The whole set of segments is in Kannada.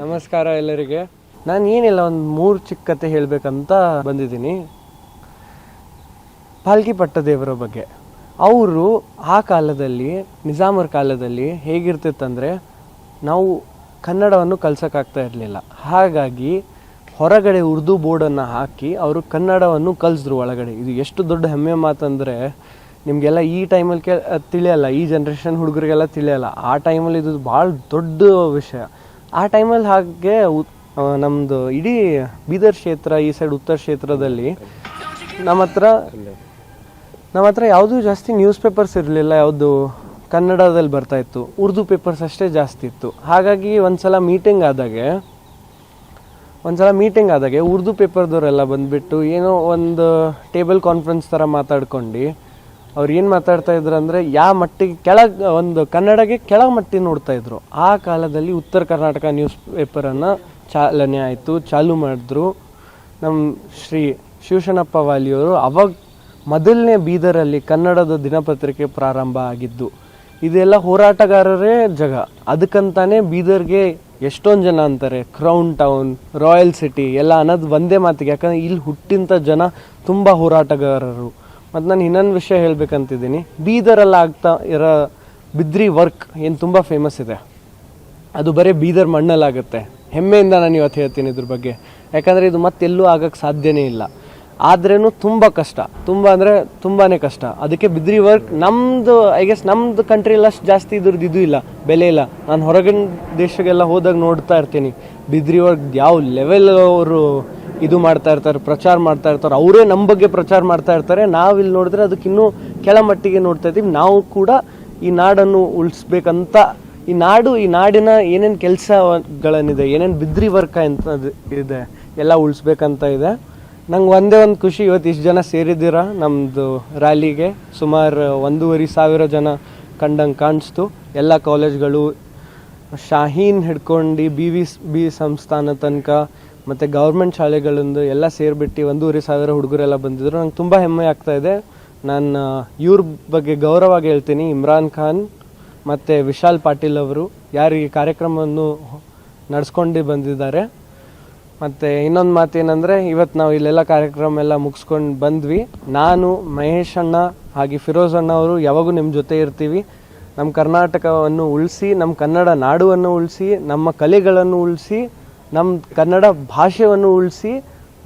ನಮಸ್ಕಾರ ಎಲ್ಲರಿಗೆ. ನಾನು ಏನಿಲ್ಲ, ಒಂದು ಮೂರು ಚಿಕ್ಕ ಕತೆ ಹೇಳಬೇಕಂತ ಬಂದಿದ್ದೀನಿ. ಪಾಲ್ಕಿ ಪಟ್ಟದೇವರ ಬಗ್ಗೆ. ಅವರು ಆ ಕಾಲದಲ್ಲಿ, ನಿಜಾಮರ ಕಾಲದಲ್ಲಿ ಹೇಗಿರ್ತಿತ್ತಂದರೆ, ನಾವು ಕನ್ನಡವನ್ನು ಕಲ್ಸೋಕ್ಕಾಗ್ತಾ ಇರಲಿಲ್ಲ. ಹಾಗಾಗಿ, ಹೊರಗಡೆ ಉರ್ದು ಬೋರ್ಡನ್ನು ಹಾಕಿ ಅವರು ಕನ್ನಡವನ್ನು ಕಲಿಸಿದ್ರು ಒಳಗಡೆ. ಇದು ಎಷ್ಟು ದೊಡ್ಡ ಹೆಮ್ಮೆ ಮಾತಂದರೆ, ನಿಮಗೆಲ್ಲ ಈ ಟೈಮಲ್ಲಿ ಕೆ ತಿಳಿಯಲ್ಲ, ಈ ಜನ್ರೇಷನ್ ಹುಡುಗರಿಗೆಲ್ಲ ತಿಳಿಯಲ್ಲ. ಆ ಟೈಮಲ್ಲಿ ಇದು ಭಾಳ ದೊಡ್ಡ ವಿಷಯ. ಆ ಟೈಮಲ್ಲಿ ಹಾಗೆ ನಮ್ಮದು ಇಡೀ ಬೀದರ್ ಕ್ಷೇತ್ರ, ಈ ಸೈಡ್ ಉತ್ತರ ಕ್ಷೇತ್ರದಲ್ಲಿ ನಮ್ಮ ಹತ್ರ ನಮ್ಮ ಹತ್ರ ಯಾವುದೂ ಜಾಸ್ತಿ ನ್ಯೂಸ್ ಪೇಪರ್ಸ್ ಇರಲಿಲ್ಲ. ಯಾವುದು ಕನ್ನಡದಲ್ಲಿ ಬರ್ತಾ ಇತ್ತು. ಉರ್ದು ಪೇಪರ್ಸ್ ಅಷ್ಟೇ ಜಾಸ್ತಿ ಇತ್ತು. ಹಾಗಾಗಿ ಒಂದ್ಸಲ ಮೀಟಿಂಗ್ ಆದಾಗೆ, ಒಂದ್ಸಲ ಮೀಟಿಂಗ್ ಆದಾಗೆ ಉರ್ದು ಪೇಪರ್ದವರೆಲ್ಲ ಬಂದ್ಬಿಟ್ಟು ಏನೋ ಒಂದು ಟೇಬಲ್ ಕಾನ್ಫರೆನ್ಸ್ ಥರ ಮಾತಾಡ್ಕೊಂಡು ಅವ್ರು ಏನು ಮಾತಾಡ್ತಾ ಇದ್ರು ಅಂದರೆ ಯಾವ ಮಟ್ಟಿಗೆ ಕೆಳಗೆ, ಒಂದು ಕನ್ನಡಗೆ ಕೆಳಗೆ ಮಟ್ಟಿ ನೋಡ್ತಾ ಇದ್ರು. ಆ ಕಾಲದಲ್ಲಿ ಉತ್ತರ ಕರ್ನಾಟಕ ನ್ಯೂಸ್ ಪೇಪರನ್ನು ಚಾಲನೆ ಆಯಿತು, ಚಾಲು ಮಾಡಿದ್ರು. ನಮ್ಮ ಶ್ರೀ ಶಿವಶನಪ್ಪ ವಾಲಿಯವರು ಅವಾಗ ಮೊದಲನೇ ಬೀದರಲ್ಲಿ ಕನ್ನಡದ ದಿನಪತ್ರಿಕೆ ಪ್ರಾರಂಭ ಆಗಿದ್ದು, ಇದೆಲ್ಲ ಹೋರಾಟಗಾರರೇ ಜಗ. ಅದಕ್ಕಂತಾನೆ ಬೀದರ್ಗೆ ಎಷ್ಟೊಂದು ಜನ ಅಂತಾರೆ, ಕ್ರೌನ್ ಟೌನ್, ರಾಯಲ್ ಸಿಟಿ, ಎಲ್ಲ ಅನ್ನೋದು ಒಂದೇ ಮಾತಿಗೆ. ಯಾಕಂದರೆ ಇಲ್ಲಿ ಹುಟ್ಟಿದಂಥ ಜನ ತುಂಬ ಹೋರಾಟಗಾರರು. ಮತ್ತು ನಾನು ಇನ್ನೊಂದು ವಿಷಯ ಹೇಳಬೇಕಂತಿದ್ದೀನಿ. ಬೀದರಲ್ಲಿ ಆಗ್ತಾ ಇರೋ ಬಿದ್ರಿ ವರ್ಕ್ ಏನು ತುಂಬ ಫೇಮಸ್ ಇದೆ. ಅದು ಬರೀ ಬೀದರ್ ಮಣ್ಣಲ್ಲಾಗುತ್ತೆ. ಹೆಮ್ಮೆಯಿಂದ ನಾನು ಇವತ್ತು ಹೇಳ್ತೀನಿ ಇದ್ರ ಬಗ್ಗೆ. ಯಾಕಂದರೆ ಇದು ಮತ್ತೆಲ್ಲೂ ಆಗೋಕ್ಕೆ ಸಾಧ್ಯನೇ ಇಲ್ಲ. ಆದ್ರೂ ತುಂಬ ಕಷ್ಟ. ತುಂಬ ಅಂದರೆ ತುಂಬಾ ಕಷ್ಟ. ಅದಕ್ಕೆ ಬಿದ್ರಿ ವರ್ಕ್ ನಮ್ಮದು ಐ ಗೆಸ್ ನಮ್ಮದು ಕಂಟ್ರಿಲಿ ಅಷ್ಟು ಜಾಸ್ತಿ ಇದ್ರದ್ದು ಇದು ಇಲ್ಲ, ಬೆಲೆ ಇಲ್ಲ. ನಾನು ಹೊರಗಿನ ದೇಶಗೆಲ್ಲ ಹೋದಾಗ ನೋಡ್ತಾ ಇರ್ತೀನಿ. ಬಿದ್ರಿ ವರ್ಕ್ ಯಾವ ಲೆವೆಲ್ ಅವರು ಇದು ಮಾಡ್ತಾ ಇರ್ತಾರೆ, ಪ್ರಚಾರ ಮಾಡ್ತಾ ಇರ್ತಾರೆ, ಅವರೇ ನಮ್ಮ ಬಗ್ಗೆ ಪ್ರಚಾರ ಮಾಡ್ತಾ ಇರ್ತಾರೆ. ನಾವು ಇಲ್ಲಿ ನೋಡಿದ್ರೆ ಅದಕ್ಕಿನ್ನೂ ಕೆಳಮಟ್ಟಿಗೆ ನೋಡ್ತಾ ಇದ್ದೀವಿ. ನಾವು ಕೂಡ ಈ ನಾಡನ್ನು ಉಳಿಸ್ಬೇಕಂತ, ಈ ನಾಡು, ಈ ನಾಡಿನ ಏನೇನು ಕೆಲಸಗಳನ್ನಿದೆ, ಏನೇನು ಬಿದ್ರಿ ವರ್ಕ ಅಂತ ಇದೆ, ಎಲ್ಲ ಉಳಿಸ್ಬೇಕಂತ ಇದೆ. ನಂಗೆ ಒಂದೇ ಒಂದು ಖುಷಿ, ಇವತ್ತು ಇಷ್ಟು ಜನ ಸೇರಿದ್ದೀರಾ ನಮ್ಮದು ರ್ಯಾಲಿಗೆ ಸುಮಾರು ಒಂದೂವರೆ ಸಾವಿರ ಜನ ಕಂಡಂಗೆ ಕಾಣಿಸ್ತು. ಎಲ್ಲ ಕಾಲೇಜ್ಗಳು ಶಾಹೀನ್ ಹಿಡ್ಕೊಂಡು ಬಿ ವಿ ಬಿ ಸಂಸ್ಥಾನ ತನಕ ಮತ್ತು ಗೌರ್ಮೆಂಟ್ ಶಾಲೆಗಳಿಂದ ಎಲ್ಲ ಸೇರಿಬಿಟ್ಟು ಒಂದೂವರೆ ಸಾವಿರ ಹುಡುಗರೆಲ್ಲ ಬಂದಿದ್ರು. ನಂಗೆ ತುಂಬ ಹೆಮ್ಮೆ ಆಗ್ತಾ ಇದೆ. ನಾನು ಇವ್ರ ಬಗ್ಗೆ ಗೌರವವಾಗಿ ಹೇಳ್ತೀನಿ. ಇಮ್ರಾನ್ ಖಾನ್ ಮತ್ತು ವಿಶಾಲ್ ಪಾಟೀಲ್ ಅವರು ಯಾರು ಈ ಕಾರ್ಯಕ್ರಮವನ್ನು ನಡೆಸ್ಕೊಂಡು ಬಂದಿದ್ದಾರೆ. ಮತ್ತು ಇನ್ನೊಂದು ಮಾತೇನೆಂದರೆ ಇವತ್ತು ನಾವು ಇಲ್ಲೆಲ್ಲ ಕಾರ್ಯಕ್ರಮ ಎಲ್ಲ ಮುಗಿಸ್ಕೊಂಡು ಬಂದ್ವಿ. ನಾನು, ಮಹೇಶ್ ಅಣ್ಣ ಹಾಗೆ ಫಿರೋಜ್ ಅಣ್ಣ ಅವರು ಯಾವಾಗೂ ನಿಮ್ಮ ಜೊತೆ ಇರ್ತೀವಿ. ನಮ್ಮ ಕರ್ನಾಟಕವನ್ನು ಉಳಿಸಿ ನಮ್ಮ ಕನ್ನಡ ನಾಡುವನ್ನು ಉಳಿಸಿ, ನಮ್ಮ ಕಲೆಗಳನ್ನು ಉಳಿಸಿ ನಮ್ಮ ಕನ್ನಡ ಭಾಷೆಯನ್ನು ಉಳಿಸಿ,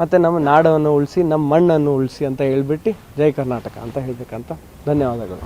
ಮತ್ತು ನಮ್ಮ ನಾಡವನ್ನು ಉಳಿಸಿ ನಮ್ಮ ಮಣ್ಣನ್ನು ಉಳಿಸಿ ಅಂತ ಹೇಳ್ಬಿಟ್ಟು ಜೈ ಕರ್ನಾಟಕ ಅಂತ ಹೇಳಬೇಕಂತ ಧನ್ಯವಾದಗಳು.